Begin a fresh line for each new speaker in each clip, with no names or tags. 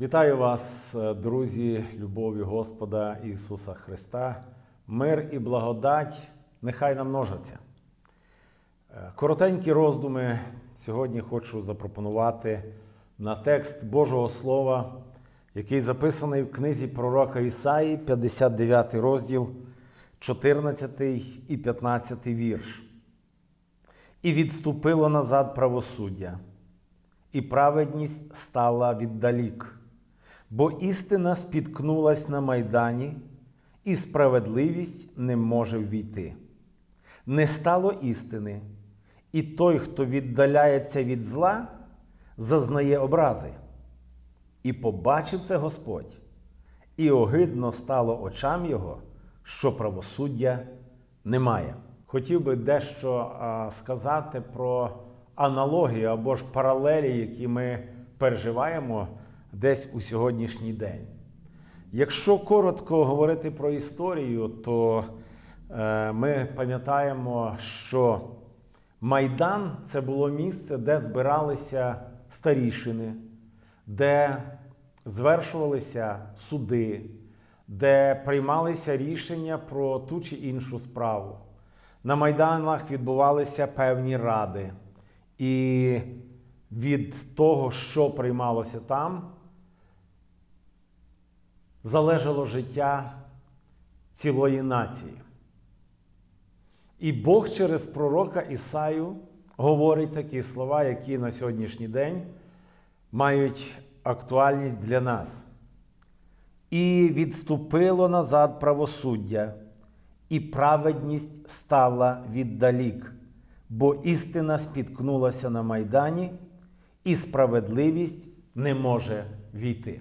Вітаю вас, е, друзі, любові Господа Ісуса Христа. Мир і благодать нехай намножаться. Е, Коротенькі роздуми сьогодні хочу запропонувати на текст Божого Слова, який записаний в книзі пророка Ісаї, 59 розділ, 14 і 15 вірш. І відступило назад правосуддя, і праведність стала віддалік. Бо істина спіткнулась на майдані, і справедливість не може ввійти. Не стало істини, і той, хто віддаляється від зла, зазнає образи. І побачив це Господь, і огидно стало очам його, що правосуддя немає. Хотів би дещо сказати про аналогію або ж паралелі, які ми переживаємо десь у сьогоднішній день. Якщо коротко говорити про історію, то е, ми пам'ятаємо, що Майдан це було місце, де збиралися старішини, де звершувалися суди, де приймалися рішення про ту чи іншу справу. На майданах відбувалися певні ради. І від того, що приймалося там, залежало життя цілої нації. І Бог через пророка Ісаю говорить такі слова, які на сьогоднішній день мають актуальність для нас. І відступило назад правосуддя, і праведність стала віддалік, бо істина спіткнулася на майдані, і справедливість не може війти.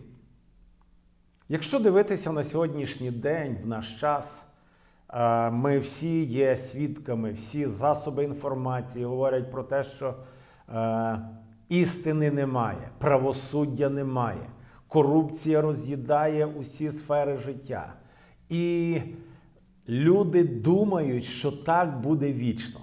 Якщо дивитися на сьогоднішній день, в наш час, е, ми всі є свідками, всі засоби інформації говорять про те, що е, істини немає, правосуддя немає, корупція роз'їдає усі сфери життя. І люди думають, що так буде вічно.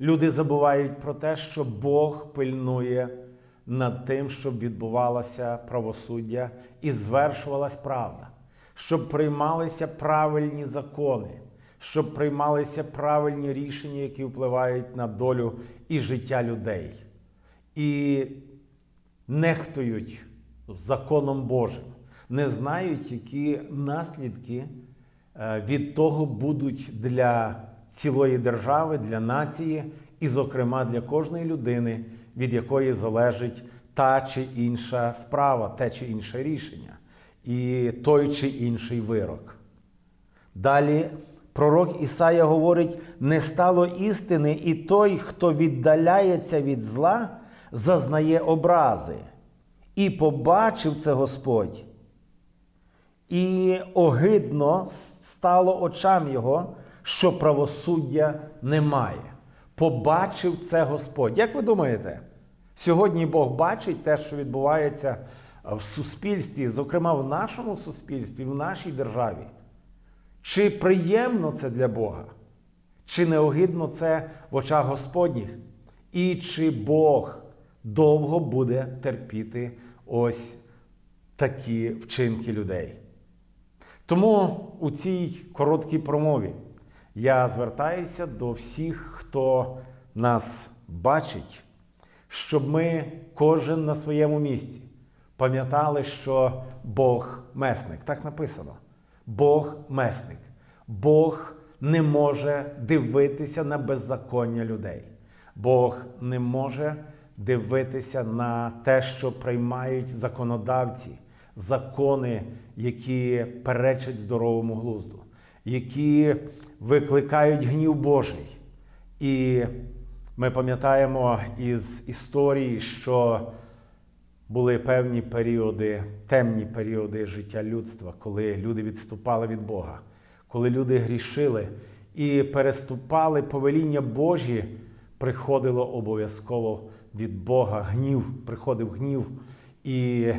Люди забувають про те, що Бог пильнує над тим, щоб відбувалося правосуддя і звершувалась правда, щоб приймалися правильні закони, щоб приймалися правильні рішення, які впливають на долю і життя людей. І нехтують законом Божим, не знають, які наслідки е, від того будуть для цілої держави, для нації, і, зокрема, для кожної людини, від якої залежить та чи інша справа, те чи інше рішення, і той чи інший вирок. Далі пророк Ісая говорить: не стало істини, і той, хто віддаляється від зла, зазнає образи. І побачив це Господь. І огидно стало очам його, що правосуддя немає. Побачив це Господь. Як ви думаєте, сьогодні Бог бачить те, що відбувається в суспільстві, зокрема в нашому суспільстві, в нашій державі? Чи приємно це для Бога? Чи неогидно це в очах Господніх? І чи Бог довго буде терпіти ось такі вчинки людей? Тому у цій короткій промові я звертаюся до всіх, хто нас бачить, щоб ми кожен на своєму місці пам'ятали, що Бог месник. Так написано. Бог месник. Бог не може дивитися на беззаконня людей. Бог не може дивитися на те, що приймають законодавці, закони, які перечать здоровому глузду, які викликають гнів Божий. І ми пам'ятаємо із історії, що були певні періоди, темні періоди життя людства, коли люди відступали від Бога, коли люди грішили і переступали повеління Божі, приходило обов'язково від Бога гнів, приходив гнів. І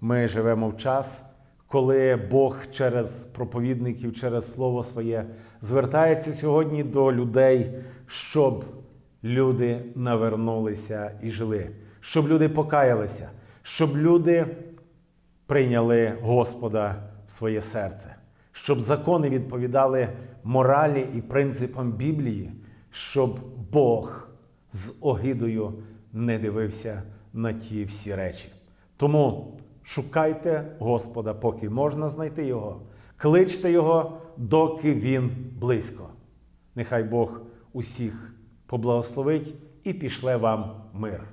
ми живемо в час, коли Бог через проповідників, через Слово Своє звертається сьогодні до людей, щоб люди навернулися і жили, щоб люди покаялися, щоб люди прийняли Господа в своє серце, щоб закони відповідали моралі і принципам Біблії, щоб Бог з огидою не дивився на ті всі речі. Тому шукайте Господа, поки можна знайти Його, кличте Його, доки Він близько. Нехай Бог усіх поблагословить і пішле вам мир.